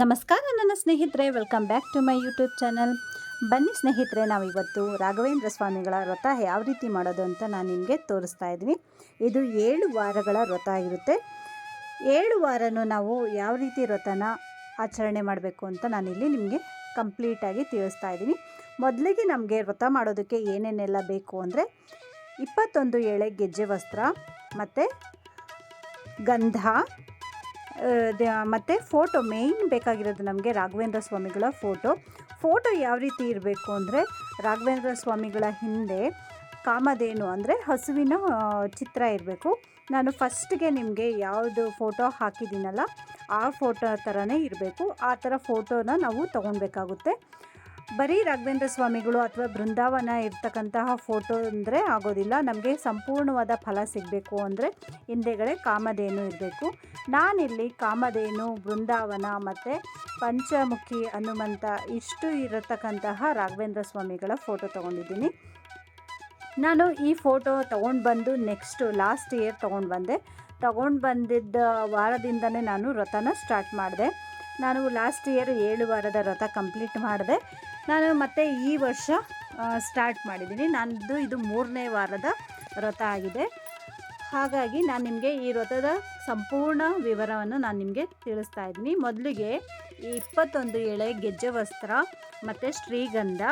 ನಮಸ್ಕಾರ, ನನ್ನ ಸ್ನೇಹಿತರೆ. Welcome back to my YouTube channel ಬನ್ನಿ ಸ್ನೇಹಿತರೆ, ನಾವಿವತ್ತು ರಾಘವೇಂದ್ರ ಸ್ವಾಮಿಗಳ ವ್ರತ ಯಾವ ರೀತಿ ಮಾಡೋದು ಅಂತ ನಾನು ನಿಮಗೆ ತೋರಿಸ್ತಾ ಇದ್ದೀನಿ. ಇದು ಏಳು ವಾರಗಳ ವ್ರತ ಆಗಿರುತ್ತೆ ಏಳು ವಾರನೂ ನಾವು ಯಾವ ರೀತಿ ವ್ರತನ ಆಚರಣೆ ಮಾಡಬೇಕು ಅಂತ ನಾನಿಲ್ಲಿ ನಿಮಗೆ ಕಂಪ್ಲೀಟಾಗಿ ತಿಳಿಸ್ತಾ ಇದ್ದೀನಿ. ಮೊದಲಿಗೆ ನಮಗೆ ವ್ರತ ಮಾಡೋದಕ್ಕೆ ಏನೇನೆಲ್ಲ ಬೇಕು ಅಂದರೆ ಇಪ್ಪತ್ತೊಂದು ಎಳೆ ಗೆಜ್ಜೆ ವಸ್ತ್ರ, ಮತ್ತು ಗಂಧ ಮತ್ತು ಫೋಟೋ ಮೇಯ್ನ್ ಬೇಕಾಗಿರೋದು ನಮಗೆ ರಾಘವೇಂದ್ರ ಸ್ವಾಮಿಗಳ ಫೋಟೋ ಫೋಟೋ ಯಾವ ರೀತಿ ಇರಬೇಕು ಅಂದರೆ ರಾಘವೇಂದ್ರ ಸ್ವಾಮಿಗಳ ಹಿಂದೆ ಕಾಮಧೇನು ಅಂದರೆ ಹಸುವಿನ ಚಿತ್ರ ಇರಬೇಕು. ನಾನು ಫಸ್ಟ್ಗೆ ನಿಮಗೆ ಯಾವುದು ಫೋಟೋ ಹಾಕಿದ್ದೀನಲ್ಲ, ಆ ಫೋಟೋ ಥರನೇ ಇರಬೇಕು. ಆ ಥರ ಫೋಟೋನ ನಾವು ತೊಗೊಳ್ಬೇಕಾಗುತ್ತೆ ಬರೀ ರಾಘವೇಂದ್ರ ಸ್ವಾಮಿಗಳು ಅಥವಾ ಬೃಂದಾವನ ಇರ್ತಕ್ಕಂತಹ ಫೋಟೋ ಅಂದರೆ ಆಗೋದಿಲ್ಲ. ನಮಗೆ ಸಂಪೂರ್ಣವಾದ ಫಲ ಸಿಗಬೇಕು ಅಂದರೆ ಹಿಂದೆಗಡೆ ಕಾಮಧೇನು ಇರಬೇಕು. ನಾನಿಲ್ಲಿ ಕಾಮಧೇನು, ಬೃಂದಾವನ ಮತ್ತು ಪಂಚಮುಖಿ ಹನುಮಂತ ಇಷ್ಟು ಇರತಕ್ಕಂತಹ ರಾಘವೇಂದ್ರ ಸ್ವಾಮಿಗಳ ಫೋಟೋ ತೊಗೊಂಡಿದ್ದೀನಿ. ನಾನು ಈ ಫೋಟೋ ತೊಗೊಂಡು ಬಂದು ನೆಕ್ಸ್ಟು ಲಾಸ್ಟ್ ಇಯರ್ ತೊಗೊಂಡು ಬಂದೆ. ತೊಗೊಂಡು ಬಂದಿದ್ದ ವಾರದಿಂದನೇ ನಾನು ವ್ರತನ ಸ್ಟಾರ್ಟ್ ಮಾಡಿದೆ. ನಾನು ಲಾಸ್ಟ್ ಇಯರ್ ಏಳು ವಾರದ ವ್ರತ ಕಂಪ್ಲೀಟ್ ಮಾಡಿದೆ. ನಾನು ಮತ್ತೆ ಈ ವರ್ಷ ಸ್ಟಾರ್ಟ್ ಮಾಡಿದ್ದೀನಿ. ನನ್ನದು ಇದು ಮೂರನೇ ವಾರದ ವ್ರತ ಆಗಿದೆ. ಹಾಗಾಗಿ ನಾನು ನಿಮಗೆ ಈ ವ್ರತದ ಸಂಪೂರ್ಣ ವಿವರವನ್ನು ನಾನು ನಿಮಗೆ ತಿಳಿಸ್ತಾ ಇದ್ದೀನಿ. ಮೊದಲಿಗೆ ಈ ಇಪ್ಪತ್ತೊಂದು ಎಳೆ ಗೆಜ್ಜೆ ವಸ್ತ್ರ, ಮತ್ತು ಶ್ರೀಗಂಧ.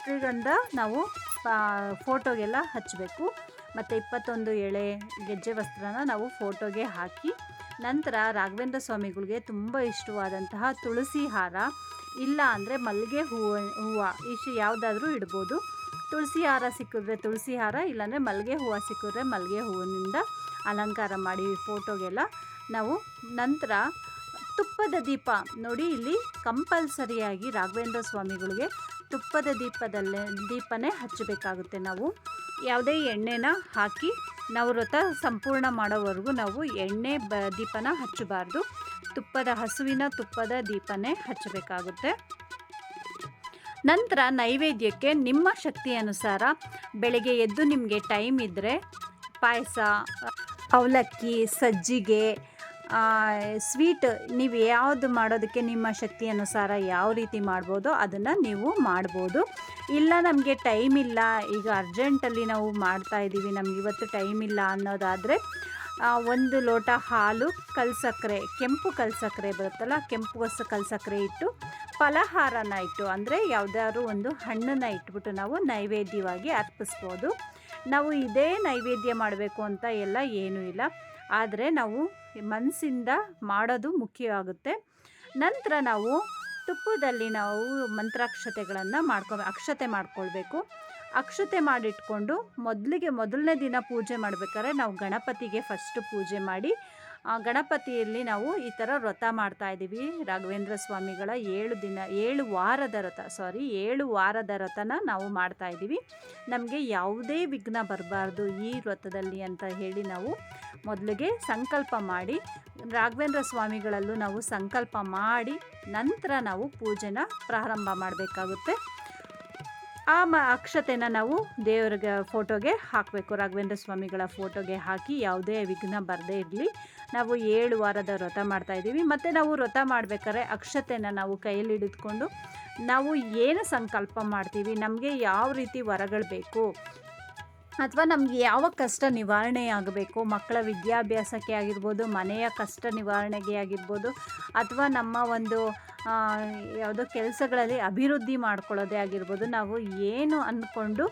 ಶ್ರೀಗಂಧ ನಾವು ಫೋಟೋಗೆಲ್ಲ ಹಚ್ಚಬೇಕು ಮತ್ತು ಇಪ್ಪತ್ತೊಂದು ಎಳೆ ಗೆಜ್ಜೆ ವಸ್ತ್ರನ ನಾವು ಫೋಟೋಗೆ ಹಾಕಿ, ನಂತರ ರಾಘವೇಂದ್ರ ಸ್ವಾಮಿಗಳಿಗೆ ತುಂಬ ಇಷ್ಟವಾದಂತಹ ತುಳಸಿ ಹಾರ ಇಲ್ಲ ಅಂದರೆ ಮಲ್ಲಿಗೆ ಹೂವು ಹೂವು ಇಷ್ಟು ಯಾವುದಾದ್ರೂ ಇಡ್ಬೋದು. ತುಳಸಿ ಹಾರ ಸಿಕ್ಕಿದ್ರೆ ತುಳಸಿ ಹಾರ, ಇಲ್ಲಾಂದರೆ ಮಲ್ಲಿಗೆ ಹೂವು ಸಿಕ್ಕಿದ್ರೆ ಮಲ್ಲಿಗೆ ಹೂವಿನಿಂದ ಅಲಂಕಾರ ಮಾಡಿ ಫೋಟೋಗೆಲ್ಲ ನಾವು ನಂತರ ತುಪ್ಪದ ದೀಪ. ನೋಡಿ, ಇಲ್ಲಿ ಕಂಪಲ್ಸರಿಯಾಗಿ ರಾಘವೇಂದ್ರ ಸ್ವಾಮಿಗಳಿಗೆ ತುಪ್ಪದ ದೀಪದಲ್ಲೇ, ದೀಪನೇ ಹಚ್ಚಬೇಕಾಗುತ್ತೆ ನಾವು. ಯಾವುದೇ ಎಣ್ಣೆನ ಹಾಕಿ ನವ್ರತ ವ್ರತ ಸಂಪೂರ್ಣ ಮಾಡೋವರೆಗೂ ನಾವು ಎಣ್ಣೆ ಬ, ದೀಪನ ಹಚ್ಚಬಾರ್ದು. ತುಪ್ಪದ ಹಸುವಿನ ತುಪ್ಪದ ದೀಪನೇ ಹಚ್ಚಬೇಕಾಗುತ್ತೆ. ನಂತರ ನೈವೇದ್ಯಕ್ಕೆ ನಿಮ್ಮ ಶಕ್ತಿ ಅನುಸಾರ ಬೆಳಗ್ಗೆ ಎದ್ದು ನಿಮಗೆ ಟೈಮ್ ಇದ್ದರೆ ಪಾಯಸ, ಅವಲಕ್ಕಿ, ಸಜ್ಜಿಗೆ ಸ್ವೀಟ್ ನೀವು ಯಾವುದು ಮಾಡೋದಕ್ಕೆ ನಿಮ್ಮ ಶಕ್ತಿ ಅನುಸಾರ ಯಾವ ರೀತಿ ಮಾಡ್ಬೋದು ಅದನ್ನು ನೀವು ಮಾಡ್ಬೋದು. ಇಲ್ಲ ನಮಗೆ ಟೈಮ್ ಇಲ್ಲ, ಈಗ ಅರ್ಜೆಂಟಲ್ಲಿ ನಾವು ಮಾಡ್ತಾ ಇದ್ದೀವಿ, ನಮ್ಗೆ ಇವತ್ತು ಟೈಮ್ ಇಲ್ಲ ಅನ್ನೋದಾದರೆ ಒಂದು ಲೋಟ ಹಾಲು ಕಲ್ಸಕ್ಕರೆ ಕೆಂಪು ಕಲ್ಸಕ್ಕರೆ ಬರುತ್ತಲ್ಲ, ಕೆಂಪು ಹೊಸ ಕಲ್ಸಕ್ಕರೆ ಇಟ್ಟು, ಫಲಹಾರನ ಇಟ್ಟು, ಅಂದರೆ ಯಾವುದಾದ್ರು ಒಂದು ಹಣ್ಣನ್ನು ಇಟ್ಬಿಟ್ಟು ನಾವು ನೈವೇದ್ಯವಾಗಿ ಅರ್ಪಿಸ್ಬೋದು. ನಾವು ಇದೇ ನೈವೇದ್ಯ ಮಾಡಬೇಕು ಅಂತ ಎಲ್ಲ ಏನೂ ಇಲ್ಲ. ಆದರೆ ನಾವು ಮನಸ್ಸಿಂದ ಮಾಡೋದು ಮುಖ್ಯ ಆಗುತ್ತೆ ನಂತರ ನಾವು ತುಪ್ಪದಲ್ಲಿ ನಾವು ಮಂತ್ರಾಕ್ಷತೆಗಳನ್ನು ಮಾಡ್ಕೊ, ಅಕ್ಷತೆ ಮಾಡ್ಕೊಳ್ಬೇಕು. ಅಕ್ಷತೆ ಮಾಡಿಟ್ಕೊಂಡು ಮೊದಲಿಗೆ ಮೊದಲನೇ ದಿನ ಪೂಜೆ ಮಾಡಬೇಕಾದ್ರೆ ನಾವು ಗಣಪತಿಗೆ ಫಸ್ಟು ಪೂಜೆ ಮಾಡಿ ಗಣಪತಿಯಲ್ಲಿ ನಾವು ಈ ಥರ ವ್ರತ ಮಾಡ್ತಾ ಇದ್ದೀವಿ. ರಾಘವೇಂದ್ರ ಸ್ವಾಮಿಗಳ ಏಳು ದಿನ, ಏಳು ವಾರದ ವ್ರತ ಸಾರಿ ಏಳು ವಾರದ ವ್ರತನ ನಾವು ಮಾಡ್ತಾ ಇದ್ದೀವಿ. ನಮಗೆ ಯಾವುದೇ ವಿಘ್ನ ಬರಬಾರ್ದು ಈ ವ್ರತದಲ್ಲಿ ಅಂತ ಹೇಳಿ ನಾವು ಮೊದಲಿಗೆ ಸಂಕಲ್ಪ ಮಾಡಿ, ರಾಘವೇಂದ್ರ ಸ್ವಾಮಿಗಳಲ್ಲೂ ನಾವು ಸಂಕಲ್ಪ ಮಾಡಿ ನಂತರ ನಾವು ಪೂಜೆನ ಪ್ರಾರಂಭ ಮಾಡಬೇಕಾಗುತ್ತೆ. ಆ ಮ ಅಕ್ಷತೆನ ನಾವು ದೇವರಿಗೆ ಫೋಟೋಗೆ ಹಾಕಬೇಕು. ರಾಘವೇಂದ್ರ ಸ್ವಾಮಿಗಳ ಫೋಟೋಗೆ ಹಾಕಿ ಯಾವುದೇ ವಿಘ್ನ ಬರದೇ ಇರಲಿ. ನಾವು ಏಳು ವಾರದ ವ್ರತ ಮಾಡ್ತಾ ಇದ್ದೀವಿ. ಮತ್ತು ನಾವು ವ್ರತ ಮಾಡಬೇಕಾದ್ರೆ ಅಕ್ಷತೆನ ನಾವು ಕೈಯಲ್ಲಿ ಹಿಡಿದುಕೊಂಡು ನಾವು ಏನು ಸಂಕಲ್ಪ ಮಾಡ್ತೀವಿ, ನಮಗೆ ಯಾವ ರೀತಿ ವರಗಳು ಬೇಕು, ಅಥವಾ ನಮಗೆ ಯಾವ ಕಷ್ಟ ನಿವಾರಣೆ ಆಗಬೇಕು, ಮಕ್ಕಳ ವಿದ್ಯಾಭ್ಯಾಸಕ್ಕೆ ಆಗಿರ್ಬೋದು, ಮನೆಯ ಕಷ್ಟ ನಿವಾರಣೆಗೆ ಆಗಿರ್ಬೋದು, ಅಥವಾ ನಮ್ಮ ಒಂದು ಯಾವುದೋ ಕೆಲಸಗಳಲ್ಲಿ ಅಭಿವೃದ್ಧಿ ಮಾಡ್ಕೊಳ್ಳೋದೇ ಆಗಿರ್ಬೋದು. ನಾವು ಏನು ಅಂದ್ಕೊಂಡು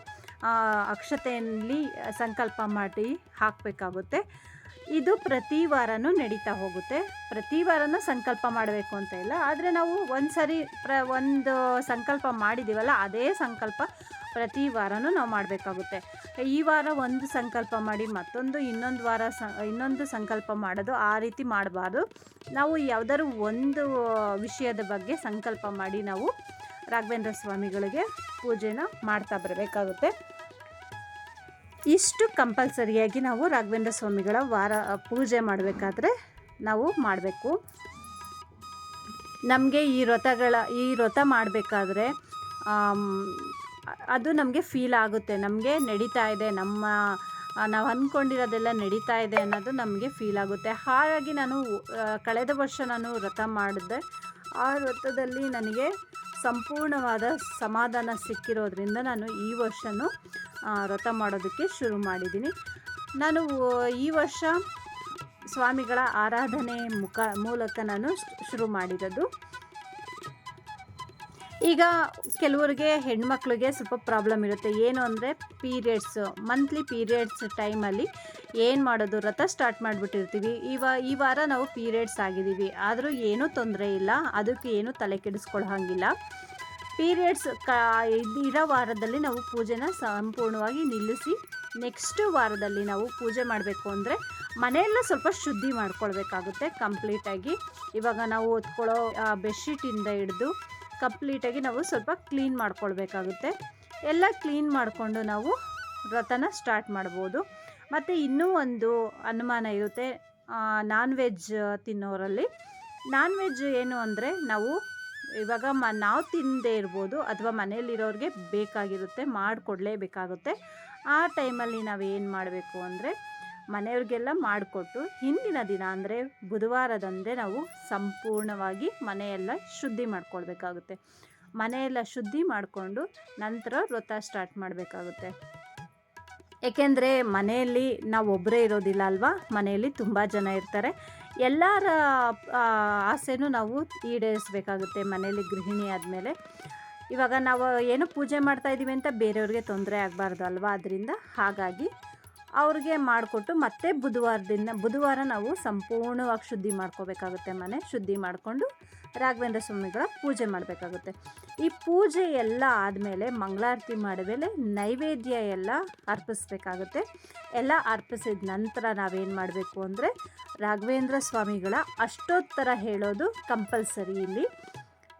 ಅಕ್ಷತೆಯಲ್ಲಿ ಸಂಕಲ್ಪ ಮಾಡಿ ಹಾಕಬೇಕಾಗುತ್ತೆ. ಇದು ಪ್ರತಿ ವಾರನೂ ನಡೀತಾ ಹೋಗುತ್ತೆ. ಪ್ರತಿ ವಾರನೂ ಸಂಕಲ್ಪ ಮಾಡಬೇಕು ಅಂತ ಇಲ್ಲ. ಆದರೆ ನಾವು ಒಂದು ಸರಿ ಪ್ರ, ಒಂದು ಸಂಕಲ್ಪ ಮಾಡಿದ್ದೀವಲ್ಲ ಅದೇ ಸಂಕಲ್ಪ ಪ್ರತಿ ವಾರನೂ ನಾವು ಮಾಡಬೇಕಾಗುತ್ತೆ. ಈ ವಾರ ಒಂದು ಸಂಕಲ್ಪ ಮಾಡಿ ಮತ್ತೊಂದು, ಇನ್ನೊಂದು ವಾರ ಸ, ಇನ್ನೊಂದು ಸಂಕಲ್ಪ ಮಾಡೋದು ಆ ರೀತಿ ಮಾಡಬಾರ್ದು. ನಾವು ಯಾವುದಾದ್ರು ಒಂದು ವಿಷಯದ ಬಗ್ಗೆ ಸಂಕಲ್ಪ ಮಾಡಿ ನಾವು ರಾಘವೇಂದ್ರ ಸ್ವಾಮಿಗಳಿಗೆ ಪೂಜೆನ ಮಾಡ್ತಾ ಬರಬೇಕಾಗುತ್ತೆ. ಇಷ್ಟು ಕಂಪಲ್ಸರಿಯಾಗಿ ನಾವು ರಾಘವೇಂದ್ರ ಸ್ವಾಮಿಗಳ ವಾರ ಪೂಜೆ ಮಾಡಬೇಕಾದ್ರೆ ನಾವು ಮಾಡಬೇಕು. ನಮಗೆ ಈ ವ್ರತಗಳ, ಈ ವ್ರತ ಮಾಡಬೇಕಾದ್ರೆ ಅದು ನಮಗೆ ಫೀಲ್ ಆಗುತ್ತೆ. ನಮಗೆ ನಡೀತಾ ಇದೆ. ನಮ್ಮ ನಾವು ಅಂದ್ಕೊಂಡಿರೋದೆಲ್ಲ ನಡೀತಾ ಇದೆ ಅನ್ನೋದು ನಮಗೆ ಫೀಲ್ ಆಗುತ್ತೆ. ಹಾಗಾಗಿ ನಾನು ಕಳೆದ ವರ್ಷ ನಾನು ವ್ರತ ಮಾಡಿದೆ ಆ ವ್ರತದಲ್ಲಿ ನನಗೆ ಸಂಪೂರ್ಣವಾದ ಸಮಾಧಾನ ಸಿಕ್ಕಿರೋದ್ರಿಂದ ನಾನು ಈ ವರ್ಷವೂ ವ್ರತ ಮಾಡೋದಕ್ಕೆ ಶುರು ಮಾಡಿದ್ದೀನಿ. ನಾನು ಈ ವರ್ಷ ಸ್ವಾಮಿಗಳ ಆರಾಧನೆ ಮುಖ, ಮೂಲಕ ನಾನು ಶುರು ಮಾಡಿರೋದು. ಈಗ ಕೆಲವರಿಗೆ ಹೆಣ್ಮಕ್ಳಿಗೆ ಸ್ವಲ್ಪ ಪ್ರಾಬ್ಲಮ್ ಇರುತ್ತೆ. ಏನು ಅಂದರೆ ಪೀರಿಯಡ್ಸ್, ಮಂತ್ಲಿ ಪೀರಿಯಡ್ಸ್ ಟೈಮಲ್ಲಿ ಏನು ಮಾಡೋದು ವ್ರತ ಸ್ಟಾರ್ಟ್ ಮಾಡಿಬಿಟ್ಟಿರ್ತೀವಿ. ಇವ ಈ ವಾರ ನಾವು ಪೀರಿಯಡ್ಸ್ ಆಗಿದ್ದೀವಿ. ಆದರೂ ಏನೂ ತೊಂದರೆ ಇಲ್ಲ. ಅದಕ್ಕೆ ಏನೂ ತಲೆ ಕೆಡಿಸ್ಕೊಳ್ಳೋ ಹಾಗಿಲ್ಲ ಪೀರಿಯಡ್ಸ್ ಇರೋ ವಾರದಲ್ಲಿ ನಾವು ಪೂಜೆನ ಸಂಪೂರ್ಣವಾಗಿ ನಿಲ್ಲಿಸಿ ನೆಕ್ಸ್ಟ್ ವಾರದಲ್ಲಿ ನಾವು ಪೂಜೆ ಮಾಡಬೇಕು ಅಂದರೆ ಮನೆಯೆಲ್ಲ ಸ್ವಲ್ಪ ಶುದ್ಧಿ ಮಾಡ್ಕೊಳ್ಬೇಕಾಗುತ್ತೆ ಕಂಪ್ಲೀಟಾಗಿ. ಇವಾಗ ನಾವು ಹೊತ್ಕೊಳ್ಳೋ ಬೆಡ್ಶೀಟಿಂದ ಹಿಡಿದು ಕಂಪ್ಲೀಟಾಗಿ ನಾವು ಸ್ವಲ್ಪ ಕ್ಲೀನ್ ಮಾಡ್ಕೊಳ್ಬೇಕಾಗುತ್ತೆ. ಎಲ್ಲ ಕ್ಲೀನ್ ಮಾಡಿಕೊಂಡು ನಾವು ವ್ರತನ ಸ್ಟಾರ್ಟ್ ಮಾಡ್ಬೋದು. ಮತ್ತು ಇನ್ನೂ ಒಂದು ಅನುಮಾನ ಇರುತ್ತೆ ನಾನ್ ವೆಜ್ ತಿನ್ನೋರಲ್ಲಿ. ನಾನ್ ವೆಜ್ ಏನು ಅಂದರೆ ನಾವು ಇವಾಗ ಮ, ನಾವು ತಿನ್ನದೇ ಇರ್ಬೋದು ಅಥವಾ ಮನೆಯಲ್ಲಿರೋರಿಗೆ ಬೇಕಾಗಿರುತ್ತೆ ಮಾಡಿಕೊಡ್ಲೇಬೇಕಾಗುತ್ತೆ. ಆ ಟೈಮಲ್ಲಿ ನಾವು ಏನು ಮಾಡಬೇಕು ಅಂದರೆ ಮನೆಯವ್ರಿಗೆಲ್ಲ ಮಾಡಿಕೊಟ್ಟು ಹಿಂದಿನ ದಿನ ಅಂದರೆ ಬುಧವಾರದಂದೇ ನಾವು ಸಂಪೂರ್ಣವಾಗಿ ಮನೆಯೆಲ್ಲ ಶುದ್ಧಿ ಮಾಡ್ಕೊಳ್ಬೇಕಾಗುತ್ತೆ. ಮನೆಯೆಲ್ಲ ಶುದ್ಧಿ ಮಾಡಿಕೊಂಡು ನಂತರ ವ್ರತ ಸ್ಟಾರ್ಟ್ ಮಾಡಬೇಕಾಗುತ್ತೆ. ಏಕೆಂದರೆ ಮನೆಯಲ್ಲಿ ನಾವು ಒಬ್ಬರೇ ಇರೋದಿಲ್ಲ ಅಲ್ವಾ? ಮನೆಯಲ್ಲಿ ತುಂಬ ಜನ ಇರ್ತಾರೆ. ಎಲ್ಲರ ಆಸೆನೂ ನಾವು ಈಡೇರಿಸಬೇಕಾಗುತ್ತೆ ಮನೇಲಿ ಗೃಹಿಣಿ ಆದಮೇಲೆ. ಇವಾಗ ನಾವು ಏನು ಪೂಜೆ ಮಾಡ್ತಾ ಇದ್ದೀವಿ ಅಂತ ಬೇರೆಯವ್ರಿಗೆ ತೊಂದರೆ ಆಗಬಾರ್ದು ಅಲ್ವಾ? ಅದರಿಂದ ಹಾಗಾಗಿ ಅವ್ರಿಗೆ ಮಾಡಿಕೊಟ್ಟು ಮತ್ತೆ ಬುಧವಾರದಿಂದ, ಬುಧವಾರ ನಾವು ಸಂಪೂರ್ಣವಾಗಿ ಶುದ್ಧಿ ಮಾಡ್ಕೋಬೇಕಾಗುತ್ತೆ ಮನೆ. ಶುದ್ಧಿ ಮಾಡಿಕೊಂಡು ರಾಘವೇಂದ್ರ ಸ್ವಾಮಿಗಳ ಪೂಜೆ ಮಾಡಬೇಕಾಗುತ್ತೆ. ಈ ಪೂಜೆ ಎಲ್ಲ ಆದಮೇಲೆ ಮಂಗಳಾರತಿ ಮಾಡಿದ್ಮೇಲೆ ನೈವೇದ್ಯ ಎಲ್ಲ ಅರ್ಪಿಸ್ಬೇಕಾಗುತ್ತೆ. ಎಲ್ಲ ಅರ್ಪಿಸಿದ ನಂತರ ನಾವೇನು ಮಾಡಬೇಕು ಅಂದರೆ ರಾಘವೇಂದ್ರ ಸ್ವಾಮಿಗಳ ಅಷ್ಟೋತ್ತರ ಹೇಳೋದು ಕಂಪಲ್ಸರಿ ಇಲ್ಲಿ.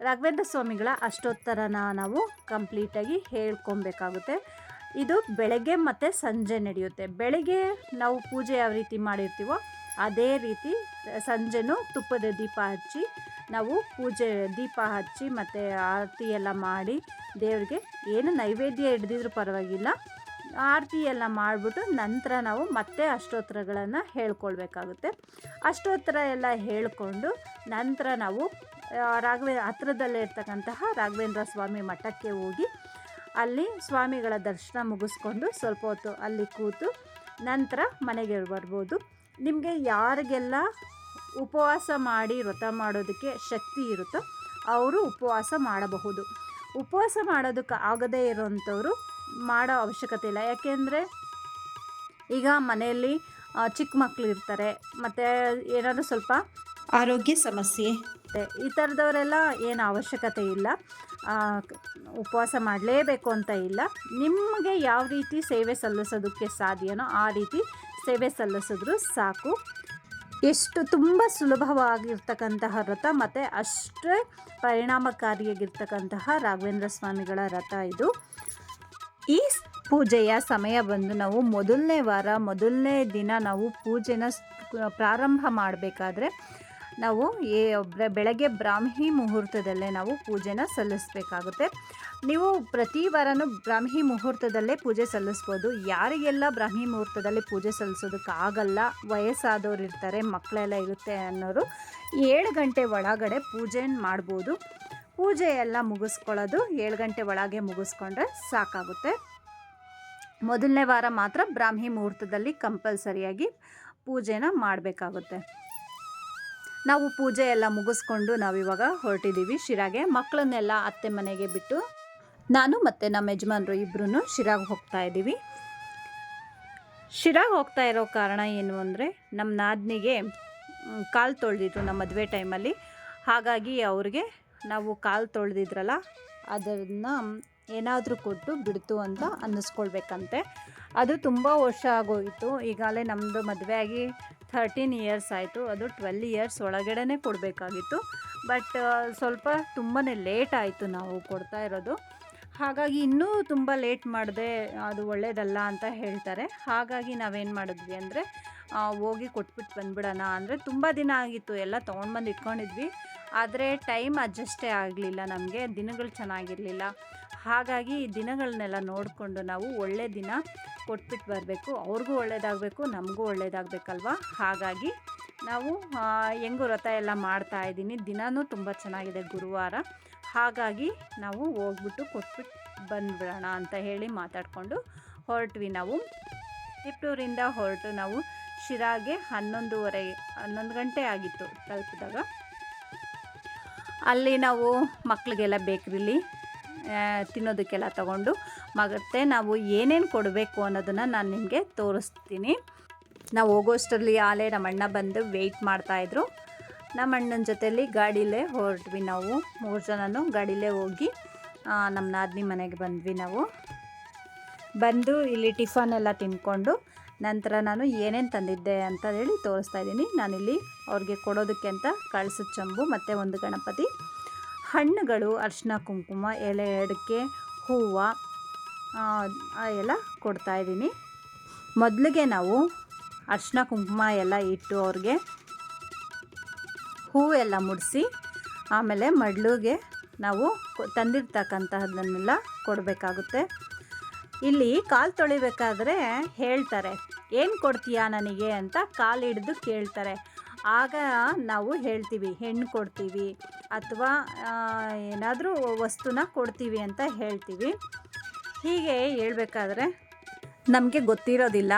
ರಾಘವೇಂದ್ರ ಸ್ವಾಮಿಗಳ ಅಷ್ಟೋತ್ತರನ ನಾವು ಕಂಪ್ಲೀಟಾಗಿ ಹೇಳ್ಕೊಬೇಕಾಗುತ್ತೆ. ಇದು ಬೆಳಗ್ಗೆ ಮತ್ತು ಸಂಜೆ ನಡೆಯುತ್ತೆ. ಬೆಳಗ್ಗೆ ನಾವು ಪೂಜೆ ಯಾವ ರೀತಿ ಮಾಡಿರ್ತೀವೋ ಅದೇ ರೀತಿ ಸಂಜೆನೂ ತುಪ್ಪದ ದೀಪ ಹಚ್ಚಿ ನಾವು ಪೂಜೆ ದೀಪ ಹಚ್ಚಿ ಮತ್ತು ಆರತಿ ಎಲ್ಲ ಮಾಡಿ ದೇವರಿಗೆ ಏನು ನೈವೇದ್ಯ ಹಿಡ್ದಿದ್ರೂ ಪರವಾಗಿಲ್ಲ. ಆರತಿ ಎಲ್ಲ ಮಾಡಿಬಿಟ್ಟು ನಂತರ ನಾವು ಮತ್ತೆ ಅಷ್ಟೋತ್ತರಗಳನ್ನು ಹೇಳ್ಕೊಳ್ಬೇಕಾಗುತ್ತೆ. ಅಷ್ಟೋತ್ತರ ಎಲ್ಲ ಹೇಳಿಕೊಂಡು ನಂತರ ನಾವು ರಾಘವೇ ಹತ್ರದಲ್ಲೇ ಇರ್ತಕ್ಕಂತಹ ರಾಘವೇಂದ್ರ ಸ್ವಾಮಿ ಮಠಕ್ಕೆ ಹೋಗಿ ಅಲ್ಲಿ ಸ್ವಾಮಿಗಳ ದರ್ಶನ ಮುಗಿಸ್ಕೊಂಡು ಸ್ವಲ್ಪ ಹೊತ್ತು ಅಲ್ಲಿ ಕೂತು ನಂತರ ಮನೆಗೆ ಬರ್ಬೋದು. ನಿಮಗೆ ಯಾರಿಗೆಲ್ಲ ಉಪವಾಸ ಮಾಡಿ ವ್ರತ ಮಾಡೋದಕ್ಕೆ ಶಕ್ತಿ ಇರುತ್ತೋ ಅವರು ಉಪವಾಸ ಮಾಡಬಹುದು. ಉಪವಾಸ ಮಾಡೋದಕ್ಕೆ ಆಗದೇ ಇರೋವಂಥವ್ರು ಮಾಡೋ ಅವಶ್ಯಕತೆ ಇಲ್ಲ. ಯಾಕೆಂದರೆ ಈಗ ಮನೆಯಲ್ಲಿ ಚಿಕ್ಕ ಮಕ್ಕಳು ಇರ್ತಾರೆ ಮತ್ತು ಏನಾದರೂ ಸ್ವಲ್ಪ ಆರೋಗ್ಯ ಸಮಸ್ಯೆ ಈ ಥರದವರೆಲ್ಲ ಏನು ಅವಶ್ಯಕತೆ ಇಲ್ಲ. ಉಪವಾಸ ಮಾಡಲೇಬೇಕು ಅಂತ ಇಲ್ಲ. ನಿಮಗೆ ಯಾವ ರೀತಿ ಸೇವೆ ಸಲ್ಲಿಸೋದಕ್ಕೆ ಸಾಧ್ಯನೋ ಆ ರೀತಿ ಸೇವೆ ಸಲ್ಲಿಸಿದ್ರು ಸಾಕು. ಎಷ್ಟು ತುಂಬ ಸುಲಭವಾಗಿರ್ತಕ್ಕಂತಹ ರಥ ಮತ್ತು ಅಷ್ಟೇ ಪರಿಣಾಮಕಾರಿಯಾಗಿರ್ತಕ್ಕಂತಹ ರಾಘವೇಂದ್ರ ಸ್ವಾಮಿಗಳ ರಥ ಇದು. ಈ ಪೂಜೆಯ ಸಮಯ ಬಂದು ನಾವು ಮೊದಲನೇ ವಾರ, ಮೊದಲನೇ ದಿನ ನಾವು ಪೂಜೆನ ಪ್ರಾರಂಭ ಮಾಡಬೇಕಾದ್ರೆ ನಾವು ಏ ಬೆಳಗ್ಗೆ ಬ್ರಾಹ್ಮಿ ಮುಹೂರ್ತದಲ್ಲೇ ನಾವು ಪೂಜೆನ ಸಲ್ಲಿಸಬೇಕಾಗುತ್ತೆ. ನೀವು ಪ್ರತಿ ವಾರನೂ ಬ್ರಾಹ್ಮಿ ಮುಹೂರ್ತದಲ್ಲೇ ಪೂಜೆ ಸಲ್ಲಿಸ್ಬೋದು. ಯಾರಿಗೆಲ್ಲ ಬ್ರಾಹ್ಮಿ ಮುಹೂರ್ತದಲ್ಲಿ ಪೂಜೆ ಸಲ್ಲಿಸೋದಕ್ಕಾಗಲ್ಲ, ವಯಸ್ಸಾದವ್ರು ಇರ್ತಾರೆ, ಮಕ್ಕಳೆಲ್ಲ ಇರುತ್ತೆ ಅನ್ನೋರು ಏಳು ಗಂಟೆ ಒಳಗಡೆ ಪೂಜೆ ಮಾಡ್ಬೋದು. ಪೂಜೆ ಎಲ್ಲ ಮುಗಿಸ್ಕೊಳ್ಳೋದು ಏಳು ಗಂಟೆ ಒಳಗೆ ಮುಗಿಸ್ಕೊಂಡ್ರೆ ಸಾಕಾಗುತ್ತೆ. ಮೊದಲನೇ ವಾರ ಮಾತ್ರ ಬ್ರಾಹ್ಮಿ ಮುಹೂರ್ತದಲ್ಲಿ ಕಂಪಲ್ಸರಿಯಾಗಿ ಪೂಜೆನ ಮಾಡಬೇಕಾಗುತ್ತೆ. ನಾವು ಪೂಜೆ ಎಲ್ಲ ಮುಗಿಸ್ಕೊಂಡು ನಾವಿವಾಗ ಹೊರಟಿದ್ದೀವಿ ಶಿರಾಗೆ. ಮಕ್ಕಳನ್ನೆಲ್ಲ ಅತ್ತೆ ಮನೆಗೆ ಬಿಟ್ಟು ನಾನು ಮತ್ತು ನಮ್ಮ ಯಜಮಾನರು ಇಬ್ಬರೂ ಶಿರಾಗೆ ಹೋಗ್ತಾ ಇದ್ದೀವಿ. ಶಿರಾಗೆ ಹೋಗ್ತಾ ಇರೋ ಕಾರಣ ಏನು ಅಂದರೆ ನಮ್ಮ ನಾದ್ನಿಗೆ ಕಾಲು ತೊಳೆದಿದ್ರು ನಮ್ಮ ಮದುವೆ ಟೈಮಲ್ಲಿ. ಹಾಗಾಗಿ ಅವ್ರಿಗೆ ನಾವು ಕಾಲು ತೊಳೆದಿದ್ರಲ್ಲ, ಅದನ್ನು ಏನಾದರೂ ಕೊಟ್ಟು ಬಿಡ್ತು ಅಂತ ಅನ್ನಿಸ್ಕೊಳ್ಬೇಕಂತೆ. ಅದು ತುಂಬ ವರ್ಷ ಆಗೋಯಿತು. ಈಗಾಗಲೇ ನಮ್ಮದು ಮದುವೆ ಆಗಿ ಥರ್ಟೀನ್ ಇಯರ್ಸ್ ಆಯಿತು. ಅದು ಟ್ವೆಲ್ ಇಯರ್ಸ್ ಒಳಗಡೆ ಕೊಡಬೇಕಾಗಿತ್ತು. ಬಟ್ ಸ್ವಲ್ಪ ತುಂಬಾ ಲೇಟ್ ಆಯಿತು ನಾವು ಕೊಡ್ತಾ ಇರೋದು. ಹಾಗಾಗಿ ಇನ್ನೂ ತುಂಬ ಲೇಟ್ ಮಾಡಿದೆ ಅದು ಒಳ್ಳೆಯದಲ್ಲ ಅಂತ ಹೇಳ್ತಾರೆ. ಹಾಗಾಗಿ ನಾವೇನು ಮಾಡಿದ್ವಿ ಅಂದರೆ ಹೋಗಿ ಕೊಟ್ಬಿಟ್ಟು ಬಂದ್ಬಿಡೋಣ ಅಂದರೆ ತುಂಬ ದಿನ ಆಗಿತ್ತು. ಎಲ್ಲ ತೊಗೊಂಡು ಬಂದು ಇಟ್ಕೊಂಡಿದ್ವಿ. ಆದರೆ ಟೈಮ್ ಅಡ್ಜಸ್ಟೇ ಆಗಲಿಲ್ಲ ನಮಗೆ. ದಿನಗಳು ಚೆನ್ನಾಗಿರಲಿಲ್ಲ. ಹಾಗಾಗಿ ದಿನಗಳನ್ನೆಲ್ಲ ನೋಡಿಕೊಂಡು ನಾವು ಒಳ್ಳೆ ದಿನ ಕೊಟ್ಬಿಟ್ಟು ಬರಬೇಕು. ಅವ್ರಿಗೂ ಒಳ್ಳೇದಾಗಬೇಕು, ನಮಗೂ ಒಳ್ಳೇದಾಗಬೇಕಲ್ವ? ಹಾಗಾಗಿ ನಾವು ಹೆಂಗು ವ್ರತ ಎಲ್ಲ ಮಾಡ್ತಾ ಇದ್ದೀನಿ. ದಿನವೂ ತುಂಬ ಚೆನ್ನಾಗಿದೆ ಗುರುವಾರ. ಹಾಗಾಗಿ ನಾವು ಹೋಗ್ಬಿಟ್ಟು ಕೊಟ್ಬಿಟ್ಟು ಬಂದ್ಬಿಡೋಣ ಅಂತ ಹೇಳಿ ಮಾತಾಡಿಕೊಂಡು ಹೊರಟ್ವಿ ನಾವು. ತಿಪ್ಟೂರಿಂದ ಹೊರಟು ನಾವು ಶಿರಾಗೆ ಹನ್ನೊಂದುವರೆ, ಹನ್ನೊಂದು ಗಂಟೆ ಆಗಿತ್ತು ತಲುಪಿದಾಗ. ಅಲ್ಲಿ ನಾವು ಮಕ್ಕಳಿಗೆಲ್ಲ ಬೇಕ್ರಿಲಿ ತಿನ್ನೋದಕ್ಕೆಲ್ಲ ತಗೊಂಡು ಮತ್ತೆ ನಾವು ಏನೇನು ಕೊಡಬೇಕು ಅನ್ನೋದನ್ನು ನಾನು ನಿಮಗೆ ತೋರಿಸ್ತೀನಿ. ನಾವು ಹೋಗೋಷ್ಟರಲ್ಲಿ ಆಲೇ ನಮ್ಮ ಅಣ್ಣ ಬಂದು ವೆಯ್ಟ್ ಮಾಡ್ತಾಯಿದ್ರು ನಮ್ಮ ಅಣ್ಣನ ಜೊತೆಯಲ್ಲಿ ಗಾಡೀಲೇ ಹೊರಟ್ವಿ ನಾವು. ಮೂರು ಜನನೂ ಗಾಡೀಲೇ ಹೋಗಿ ನಮ್ಮ ನಾದಿನಿ ಮನೆಗೆ ಬಂದ್ವಿ ನಾವು. ಬಂದು ಇಲ್ಲಿ ಟಿಫನ್ ಎಲ್ಲ ತಿನ್ಕೊಂಡು ನಂತರ ನಾನು ಏನೇನು ತಂದಿದ್ದೆ ಅಂತ ಹೇಳಿ ತೋರಿಸ್ತಾ ಇದ್ದೀನಿ. ನಾನಿಲ್ಲಿ ಅವ್ರಿಗೆ ಕೊಡೋದಕ್ಕೆ ಅಂತ ಕಳ್ಸಿದ ಚಂಬು ಮತ್ತು ಒಂದು ಗಣಪತಿ. ಹಣ್ಣುಗಳು ಅರಿಶಿನ ಕುಂಕುಮ, ಎಲೆ ಅಡಿಕೆ, ಹೂವು ಎಲ್ಲ ಕೊಡ್ತಾ ಇದ್ದೀನಿ. ಮೊದಲಿಗೆ ನಾವು ಅರ್ಶಿನ ಕುಂಕುಮ ಎಲ್ಲ ಇಟ್ಟು ಅವ್ರಿಗೆ ಹೂವೆಲ್ಲ ಮುಡಿಸಿ, ಆಮೇಲೆ ಮಡ್ಲಿಗೆ ನಾವು ತಂದಿರ್ತಕ್ಕಂತಹದನ್ನೆಲ್ಲ ಕೊಡಬೇಕಾಗುತ್ತೆ. ಇಲ್ಲಿ ಕಾಲು ತೊಳಿಬೇಕಾದ್ರೆ ಹೇಳ್ತಾರೆ, ಏನು ಕೊಡ್ತೀಯಾ ನನಗೆ? ಅಂತ ಕಾಲು ಹಿಡಿದು ಕೇಳ್ತಾರೆ. ಆಗ ನಾವು ಹೇಳ್ತೀವಿ, ಹೆಣ್ಣು ಕೊಡ್ತೀವಿ ಅಥವಾ ಏನಾದರೂ ವಸ್ತುನ ಕೊಡ್ತೀವಿ ಅಂತ ಹೇಳ್ತೀವಿ. ಹೀಗೆ ಹೇಳ್ಬೇಕಾದ್ರೆ ನಮಗೆ ಗೊತ್ತಿರೋದಿಲ್ಲ.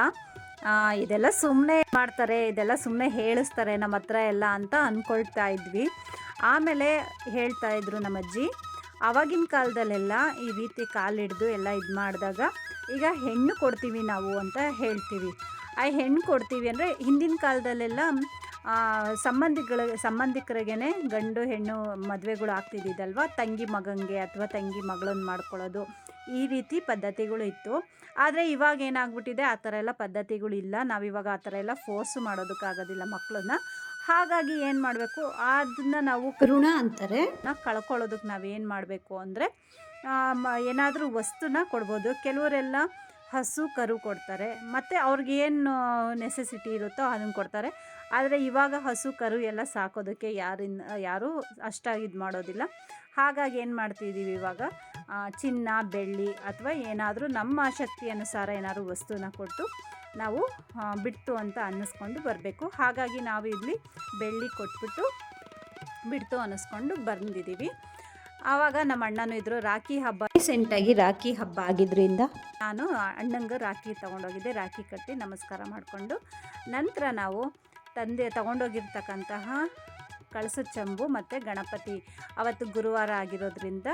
ಇದೆಲ್ಲ ಸುಮ್ಮನೆ ಮಾಡ್ತಾರೆ, ಇದೆಲ್ಲ ಸುಮ್ಮನೆ ಹೇಳಿಸ್ತಾರೆ ನಮ್ಮ ಹತ್ರ ಎಲ್ಲ ಅಂತ ಅಂದ್ಕೊಳ್ತಾ ಇದ್ವಿ. ಆಮೇಲೆ ಹೇಳ್ತಾ ಇದ್ರು ನಮ್ಮ ಅಜ್ಜಿ ಆವಾಗಿನ ಕಾಲದಲ್ಲೆಲ್ಲ ಈ ರೀತಿ ಕಾಲಿಡ್ದು ಎಲ್ಲ ಇದು ಮಾಡಿದಾಗ ಈಗ ಹೆಣ್ಣು ಕೊಡ್ತೀವಿ ನಾವು ಅಂತ ಹೇಳ್ತೀವಿ. ಆ ಹೆಣ್ಣು ಕೊಡ್ತೀವಿ ಅಂದರೆ ಹಿಂದಿನ ಕಾಲದಲ್ಲೆಲ್ಲ ಸಂಬಂಧಿಗಳ ಸಂಬಂಧಿಕರಿಗೇ ಗಂಡು ಹೆಣ್ಣು ಮದುವೆಗಳು ಆಗ್ತಿದ್ದಿದ್ದಲ್ವ ತಂಗಿ ಮಗಂಗೆ ಅಥವಾ ತಂಗಿ ಮಗಳನ್ನು ಮಾಡ್ಕೊಳ್ಳೋದು ಈ ರೀತಿ ಪದ್ಧತಿಗಳು ಇತ್ತು. ಆದರೆ ಇವಾಗ ಏನಾಗ್ಬಿಟ್ಟಿದೆ? ಆ ಥರ ಎಲ್ಲ ಪದ್ಧತಿಗಳು ಇಲ್ಲ. ನಾವಿವಾಗ ಆ ಥರ ಎಲ್ಲ ಫೋರ್ಸು ಮಾಡೋದಕ್ಕಾಗೋದಿಲ್ಲ ಮಕ್ಕಳನ್ನ ಹಾಗಾಗಿ ಏನು ಮಾಡಬೇಕು? ಅದನ್ನ ನಾವು ಋಣ ಅಂತಾರೆ. ಕಳ್ಕೊಳ್ಳೋದಕ್ಕೆ ನಾವೇನು ಮಾಡಬೇಕು ಅಂದರೆ ಏನಾದರೂ ವಸ್ತುನ ಕೊಡ್ಬೋದು. ಕೆಲವರೆಲ್ಲ ಹಸು ಕರು ಕೊಡ್ತಾರೆ. ಮತ್ತು ಅವ್ರಿಗೆ ಏನು ನೆಸೆಸಿಟಿ ಇರುತ್ತೋ ಅದನ್ನು ಕೊಡ್ತಾರೆ. ಆದರೆ ಇವಾಗ ಹಸು ಕರು ಎಲ್ಲ ಸಾಕೋದಕ್ಕೆ ಯಾರಿನ್ ಯಾರೂ ಅಷ್ಟಾಗಿ ಇದು ಮಾಡೋದಿಲ್ಲ. ಹಾಗಾಗಿ ಏನು ಮಾಡ್ತಿದ್ದೀವಿ ಇವಾಗ? ಚಿನ್ನ, ಬೆಳ್ಳಿ ಅಥವಾ ಏನಾದರೂ ನಮ್ಮ ಶಕ್ತಿ ಅನುಸಾರ ಏನಾದರೂ ವಸ್ತುನ ಕೊಟ್ಟು ನಾವು ಬಿಡ್ತು ಅಂತ ಅನ್ನಿಸ್ಕೊಂಡು ಬರಬೇಕು. ಹಾಗಾಗಿ ನಾವು ಇಲ್ಲಿ ಬೆಳ್ಳಿ ಕೊಟ್ಬಿಟ್ಟು ಬಿಡ್ತು ಅನ್ನಿಸ್ಕೊಂಡು ಬಂದಿದ್ದೀವಿ. ಆವಾಗ ನಮ್ಮ ಅಣ್ಣನೂ ಇದ್ರು, ರಾಖಿ ಹಬ್ಬ ರೀಸೆಂಟಾಗಿ ರಾಖಿ ಹಬ್ಬ ಆಗಿದ್ದರಿಂದ ನಾನು ಅಣ್ಣಂಗೆ ರಾಖಿ ತೊಗೊಂಡೋಗಿದ್ದೆ. ರಾಖಿ ಕಟ್ಟಿ ನಮಸ್ಕಾರ ಮಾಡಿಕೊಂಡು ನಂತರ ನಾವು ತಂದೆ ತೊಗೊಂಡೋಗಿರ್ತಕ್ಕಂತಹ ಕಳಸದ ಚಂಬು ಮತ್ತು ಗಣಪತಿ. ಅವತ್ತು ಗುರುವಾರ ಆಗಿರೋದ್ರಿಂದ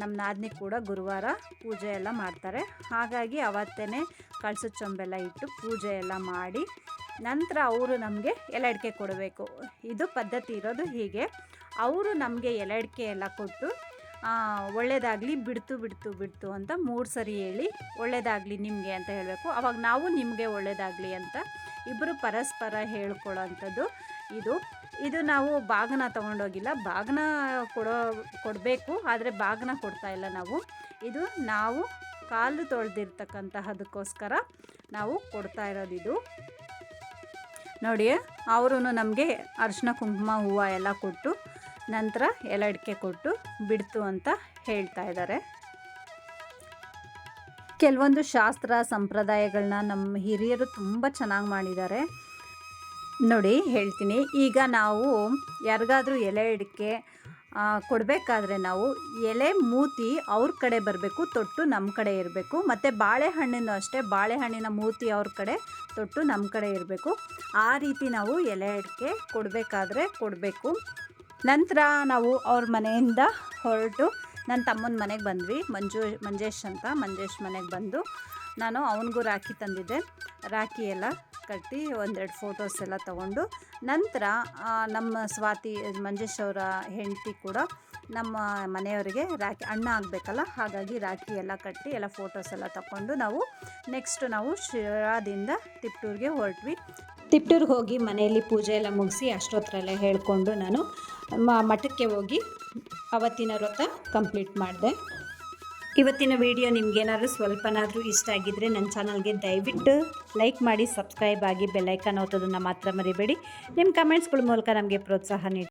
ನಮ್ಮ ನಾದಿನಿ ಕೂಡ ಗುರುವಾರ ಪೂಜೆ ಎಲ್ಲ ಮಾಡ್ತಾರೆ. ಹಾಗಾಗಿ ಅವತ್ತೇ ಕಳಸದ ಚಂಬೆಲ್ಲ ಇಟ್ಟು ಪೂಜೆ ಎಲ್ಲ ಮಾಡಿ ನಂತರ ಅವರು ನಮಗೆ ಎಲೆಡಿಕೆ ಕೊಡಬೇಕು. ಇದು ಪದ್ಧತಿ ಇರೋದು ಹೀಗೆ. ಅವರು ನಮಗೆ ಎಲೆಡಿಕೆ ಎಲ್ಲ ಕೊಟ್ಟು ಒಳ್ಳೆಯದಾಗಲಿ ಬಿಡ್ತು ಬಿಡ್ತು ಬಿಡ್ತು ಅಂತ ಮೂರು ಸರಿ ಹೇಳಿ ಒಳ್ಳೇದಾಗಲಿ ನಿಮಗೆ ಅಂತ ಹೇಳಬೇಕು. ಅವಾಗ ನಾವು ನಿಮಗೆ ಒಳ್ಳೆಯದಾಗಲಿ ಅಂತ ಇಬ್ಬರು ಪರಸ್ಪರ ಹೇಳ್ಕೊಳ್ಳೋ ಅಂಥದ್ದು ಇದು ಇದು ನಾವು ಬಾಗನ ತಗೊಂಡೋಗಿಲ್ಲ. ಬಾಗನ ಕೊಡೋ, ಕೊಡಬೇಕು, ಆದರೆ ಬಾಗನ ಕೊಡ್ತಾ ಇಲ್ಲ ನಾವು. ಇದು ನಾವು ಕಾಲು ತೊಳೆದಿರ್ತಕ್ಕಂತಹದಕ್ಕೋಸ್ಕರ ನಾವು ಕೊಡ್ತಾ ಇರೋದು ಇದು ನೋಡಿ ಅವರು ನಮಗೆ ಅರಿಶಿನ ಕುಂಕುಮ ಹೂವು ಎಲ್ಲ ಕೊಟ್ಟು, ನಂತರ ಎಲೆ ಅಡಿಕೆ ಕೊಟ್ಟು ಬಿಡ್ತು ಅಂತ ಹೇಳ್ತಾ ಇದ್ದಾರೆ. ಕೆಲವೊಂದು ಶಾಸ್ತ್ರ ಸಂಪ್ರದಾಯಗಳನ್ನ ನಮ್ಮ ಹಿರಿಯರು ತುಂಬ ಚೆನ್ನಾಗಿ ಮಾಡಿದ್ದಾರೆ. ನೋಡಿ, ಹೇಳ್ತೀನಿ. ಈಗ ನಾವು ಯಾರಿಗಾದ್ರೂ ಎಲೆ ಅಡಿಕೆ ಕೊಡಬೇಕಾದ್ರೆ ನಾವು ಎಲೆ ಮೂತಿ ಅವ್ರ ಕಡೆ ಬರಬೇಕು, ತೊಟ್ಟು ನಮ್ಮ ಕಡೆ ಇರಬೇಕು. ಮತ್ತು ಬಾಳೆಹಣ್ಣಿನ ಅಷ್ಟೇ, ಬಾಳೆಹಣ್ಣಿನ ಮೂತಿ ಅವ್ರ ಕಡೆ, ತೊಟ್ಟು ನಮ್ಮ ಕಡೆ ಇರಬೇಕು. ಆ ರೀತಿ ನಾವು ಎಲೆ ಅಡಿಕೆ ಕೊಡಬೇಕಾದ್ರೆ ಕೊಡಬೇಕು. ನಂತರ ನಾವು ಅವ್ರ ಮನೆಯಿಂದ ಹೊರಟು ನನ್ನ ತಮ್ಮನ ಮನೆಗೆ ಬಂದ್ವಿ, ಮಂಜು, ಮಂಜೇಶ್ ಅಂತ, ಮಂಜೇಶ್ ಮನೆಗೆ ಬಂದು ನಾನು ಅವನಿಗೂ ರಾಖಿ ತಂದಿದ್ದೆ. ರಾಖಿ ಎಲ್ಲ ಕಟ್ಟಿ ಒಂದೆರಡು ಫೋಟೋಸ್ ಎಲ್ಲ ತಗೊಂಡು ನಂತರ ನಮ್ಮ ಸ್ವಾತಿ ಮಂಜೇಶ್ ಅವರ ಹೆಂಡತಿ ಕೂಡ ನಮ್ಮ ಮನೆಯವರಿಗೆ ರಾಖಿ, ಅಣ್ಣ ಆಗಬೇಕಲ್ಲ, ಹಾಗಾಗಿ ರಾಖಿ ಎಲ್ಲ ಕಟ್ಟಿ ಎಲ್ಲ ಫೋಟೋಸ್ ಎಲ್ಲ ತಗೊಂಡು ನಾವು ನೆಕ್ಸ್ಟ್ ನಾವು ಶಿರಾದಿಂದ ತಿಪ್ಟೂರಿಗೆ ಹೊರಟ್ವಿ. ತಿಪ್ಟೂರಿಗೆ ಹೋಗಿ ಮನೆಯಲ್ಲಿ ಪೂಜೆ ಎಲ್ಲ ಮುಗಿಸಿ ಅಷ್ಟೊತ್ತರಲ್ಲೇ ಹೇಳಿಕೊಂಡು ನಾನು ಮಠಕ್ಕೆ ಹೋಗಿ ಅವತ್ತಿನ ವ್ರತ ಕಂಪ್ಲೀಟ್ ಮಾಡಿದೆ. ಇವತ್ತಿನ ವಿಡಿಯೋ ನಿಮ್ಗೇನಾದರೂ ಸ್ವಲ್ಪನಾದರೂ ಇಷ್ಟ ಆಗಿದ್ದರೆ ನನ್ನ ಚಾನಲ್ಗೆ ದಯವಿಟ್ಟು ಲೈಕ್ ಮಾಡಿ, ಸಬ್ಸ್ಕ್ರೈಬ್ ಆಗಿ ಬೆಲ್ಲೈಕನ್ ಓದೋದನ್ನು ಮಾತ್ರ ಮರಿಬೇಡಿ. ನಿಮ್ಮ ಕಮೆಂಟ್ಸ್ಗಳ ಮೂಲಕ ನಮಗೆ ಪ್ರೋತ್ಸಾಹ ನೀಡಿ.